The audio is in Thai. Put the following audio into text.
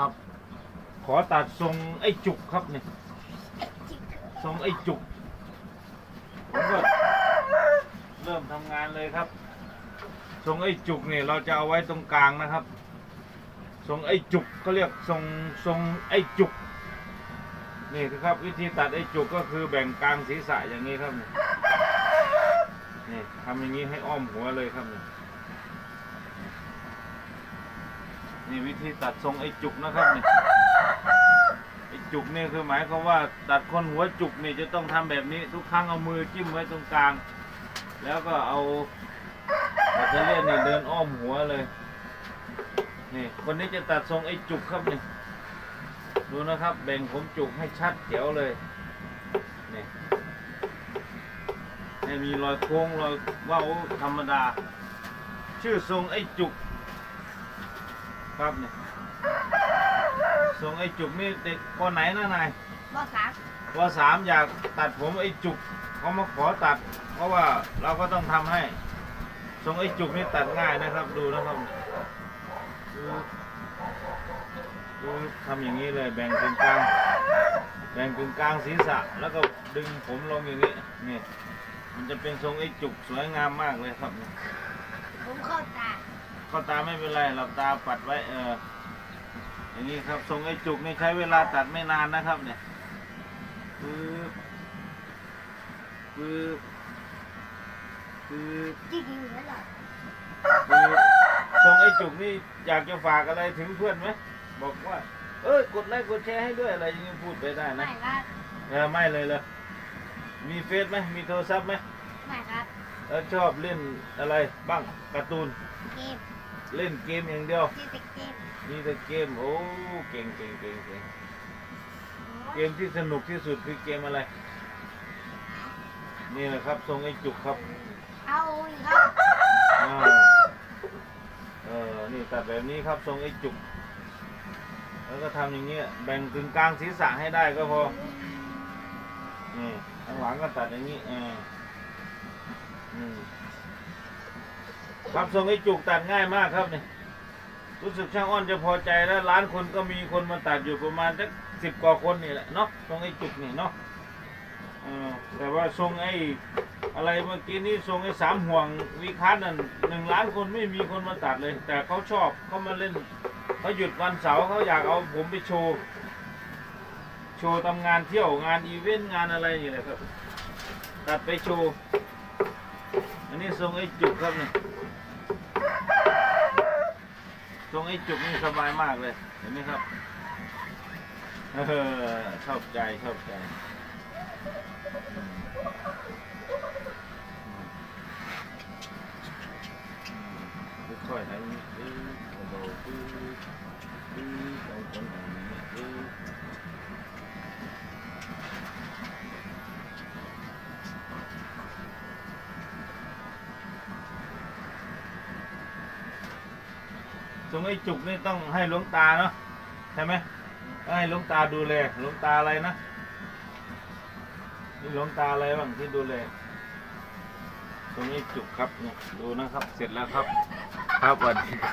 ครับ ขอตัดทรงไอ้จุกครับเนี่ยทรงไอ้จุกผมก็เริ่มทำงานเลยครับ ทรงไอ้จุกเนี่ยเราจะเอาไว้ตรงกลางนะครับ ทรงไอ้จุกเขาเรียกทรงทรงไอ้จุกนี่ครับ วิธีตัดไอ้จุกก็คือแบ่งกลางศีรษะอย่างนี้ครับนี่นี่ทำอย่างนี้ให้อ้อมหัวเลยครับนี่ นี่วิธีตัดทรงไอ้จุกนะครับนี่ไอ้จุกนี่คือหมายความว่าตัดคนหัวจุกนี่จะต้องทำแบบนี้ทุกครั้งเอามือจิ้มไว้ตรงกลาง แล้วก็เอาปัตเตอร์เลียนนี่เดินอ้อมหัวเลยนี่คนนี้จะตัดทรงไอ้จุกครับนี่ดูนะครับแบ่งผมจุกให้ชัดเจ๋วเลยนี่ให้มีรอยโค้งรอยเว้าธรรมดา ชื่อทรงไอ้จุก ครับนี่ทรงไอ้จุกนี่เด็กคนไหนนะนายบอสามวสามอยากตัดผมไอ้จุกเขามาขอตัด เพราะว่าเราก็ต้องทำให้ทรงไอ้จุกนี่ตัดง่ายนะครับ ดูนะครับดูดูทำอย่างนี้เลยแบ่งกึ่งกลาง แบ่งกึ่งกลางศีรษะ แล้วก็ดึงผมลงอย่างนี้นี่มันจะเป็นทรงไอ้จุกสวยงามมากเลยครับ ผมเข้าตา เข้าตาไม่เป็นไรหลับตาปัดไว้เอออย่างนี้ครับทรงไอ้จุกนี่ใช้เวลาตัดไม่นานนะครับ เนี่ยปึ๊บปึ๊บปึ๊บจริงๆแล้วเหรอปึ๊บทรงไอ้จุกนี่อยากจะฝากอะไรถึงเพื่อนไหมบอกว่า เอ้ยกดไลค์กดแชร์ให้ด้วยอะไรอย่างนี้พูดไปได้นะไม่ครับเออไม่เลยเลยมีเฟซไหมมีโทรศัพท์ไหมไม่ครับแล้วชอบเล่นอะไรบ้างการ์ตูนเกม เล่นเกมอย่างเดียว ที่เป็นเกมมีแต่เกม โอ้ เก่งเก่งเก่งเก่งเกมที่สนุกที่สุดคือเกมอะไร นี่แหละครับ ทรงไอ้จุกครับเอาอีกครับอ่าเออ นี่ตัดแบบนี้ครับ ทรงไอ้จุก แล้วก็ทำอย่างเงี้ย แบ่งถึงกลางศีรษะให้ได้ก็พอ นี่ข้างหลังก็ตัดอย่างนี้เอออืม ครับทรงไอ้จุกตัดง่ายมากครับเนี่ยรู้สึกช่างอ้อนจะพอใจแล้วร้านคนก็มีคนมาตัดอยู่ประมาณสักสิบกว่าคนนี่แหละเนาะทรงไอ้จุกนี่เนาะแต่ว่าทรงไอ้อะไรเมื่อกี้นี้ทรงไอ้สามห่วงวีคัสนั่นหนึ่งล้านคนไม่มีคนมาตัดเลย แต่เขาชอบเขามาเล่นเขาหยุดวันเสาร์เขาอยากเอาผมไปโชว์โชว์ทำงานเที่ยวงานอีเวนต์งานอะไรนี่แหละครับตัดไปโชว์อันนี้ทรงไอ้จุกครับเนี่ย ตรงไอ้จุกนี่สบายมากเลย เห็นไหมครับเออชอบใจชอบใจค่อยๆทำนี้อื้อกระโดดอื้ ทรงไอ้จุกนี่ต้องให้หลวงตาเนาะใช่ไหมให้หลวงตาดูแลหลวงตาอะไรนะนี่หลวงตาอะไรบ้างที่ดูแลตรงนี้จุกครับเนี่ยดูนะครับ เสร็จแล้วครับ ครับสวัสดีครับ